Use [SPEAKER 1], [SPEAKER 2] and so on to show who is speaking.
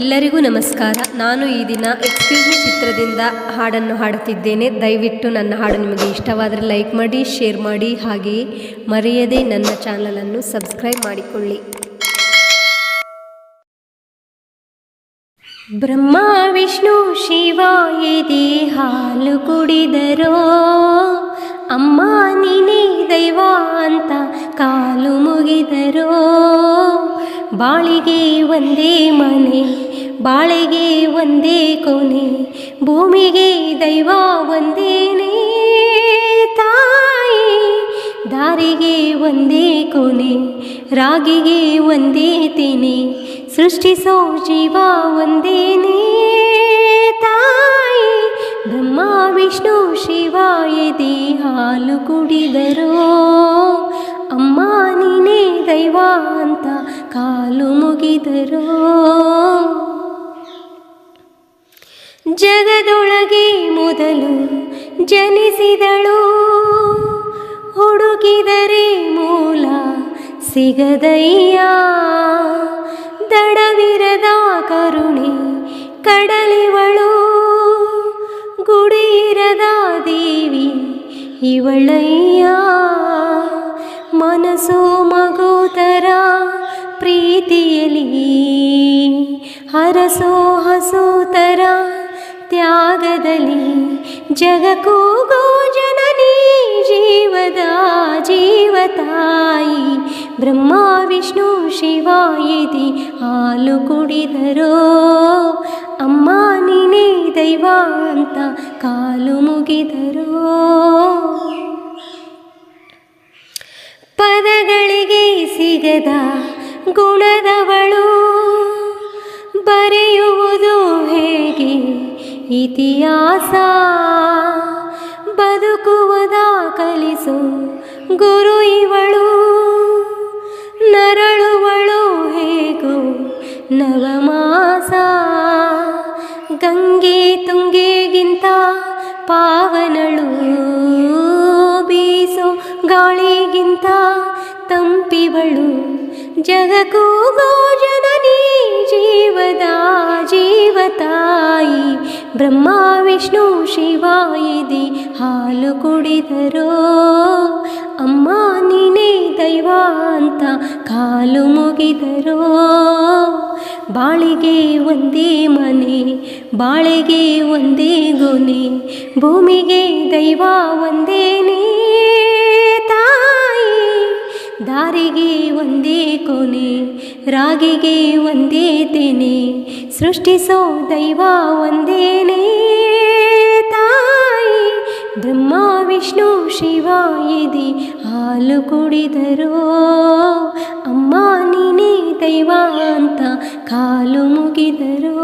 [SPEAKER 1] ಎಲ್ಲರಿಗೂ ನಮಸ್ಕಾರ. ನಾನು ಈ ದಿನ ಎಕ್ಸ್ಕ್ಯೂಸ್ ಮಿ ಚಿತ್ರದಿಂದ ಹಾಡನ್ನು ಹಾಡುತ್ತಿದ್ದೇನೆ. ದಯವಿಟ್ಟು ನನ್ನ ಹಾಡು ನಿಮಗೆ ಇಷ್ಟವಾದರೆ ಲೈಕ್ ಮಾಡಿ, ಶೇರ್ ಮಾಡಿ, ಹಾಗೆಯೇ ಮರೆಯದೆ ನನ್ನ ಚಾನಲನ್ನು ಸಬ್ಸ್ಕ್ರೈಬ್ ಮಾಡಿಕೊಳ್ಳಿ. ಬ್ರಹ್ಮ, ವಿಷ್ಣು, ಶಿವ ಎದೆ ಹಾಲು ಕುಡಿದರೋ? ಅಮ್ಮ, ನೀನೇ ದೈವ ಅಂತ ಕಾಲು ಮುಗಿದರೋ? ಬಾಳಿಗೆ ಒಂದೇ ಮನೆ, ಬಾಳೆಗೆ ಒಂದೇ ಕೊನೆ, ಭೂಮಿಗೆ ದೈವ ಒಂದೇನೇ. ತಾಯಿ, ದಾರಿಗೆ ಒಂದೇ ಕೊನೆ, ರಾಗಿಗೆ ಒಂದೇ ತೆನೆ, ಸೃಷ್ಟಿಸೋ ಜೀವ ಒಂದೇನೇ. ತಾಯಿ, ಬ್ರಹ್ಮ, ವಿಷ್ಣು, ಶಿವ, ಎದೆ, ಹಾಲು ಕುಡಿದರೋ. ದೈವ ಅಂತ ಕಾಲು ಮುಗಿದರು ಜಗದೊಳಗೆ ಮೊದಲು ಜನಿಸಿದಳು. ಹುಡುಕಿದರೆ ಮೂಲ ಸಿಗದಯ್ಯ. ದಡವಿರದ ಕರುಣೆ ಕಡಲಿವಳು. ಗುಡಿಯಿರದ ದೇವಿ ಇವಳಯ್ಯ. ಮನಸ್ಸು ಮಗು ಥರ ಪ್ರೀತಿಯಲಿ ಹರಸೋ ಹಸು ಥರ ತ್ಯಾಗದಲ್ಲಿ ಜಗಕ್ಕೂ ಜನನಿ ಜೀವದ ಜೀವ ತಾಯಿ ಬ್ರಹ್ಮ ವಿಷ್ಣು ಶಿವ ಎದೆ ಹಾಲು ಕುಡಿದರೋ ಅಮ್ಮ ನೀನೇ ದೈವ ಅಂತ ಕಾಲು ಮುಗಿದರೋ ಸಿಗದ ಗುಣದವಳು. ಬರೆಯುವುದು ಹೇಗೆ? ಇತಿಹಾಸ. ಬದುಕುವುದ ಕಲಿಸು ಗುರು ಇವಳು. ನರಳುವಳು ಹೇಗೋ ನವಮಾಸ. ಗಂಗೆ ತುಂಗೆಗಿಂತ ಪಾವನಳು. ಬೀಸೋ ಗಾಳಿಗಿಂತ ತಂಪಿವಳು. ಜಗಕ್ಕೂ ಜನನಿ ಜೀವದ ಜೀವತಾಯಿ. ಬ್ರಹ್ಮ, ವಿಷ್ಣು ಶಿವಾಯಿದಿ ಹಾಲು ಕುಡಿದರೋ. ಅಮ್ಮ, ನೀನೇ ದೈವ ಅಂತ ಕಾಲು ಮುಗಿದರೋ. ಬಾಳಿಗೆ ಒಂದೇ ಮನೆ, ಬಾಳಿಗೆ ಒಂದೇ ಗೊನೆ ಭೂಮಿಗೆ ದೈವ ಒಂದೇನೇ ತಾಯಿ ದಾರಿಗೆ ಒಂದೇ ಕೊನೆ ರಾಗಿಗೆ ಒಂದೇ ತೆನೆ, ಸೃಷ್ಟಿಸೋ ದೈವ ಒಂದೇನೇ. ತಾಯಿ, ಬ್ರಹ್ಮ, ವಿಷ್ಣು, ಶಿವ, ಎದೆ, ಹಾಲು ಕುಡಿದರೋ. ಅಮ್ಮ, ನೀನೇ ದೈವ ಅಂತ ಕಾಲು ಮುಗಿದರೋ.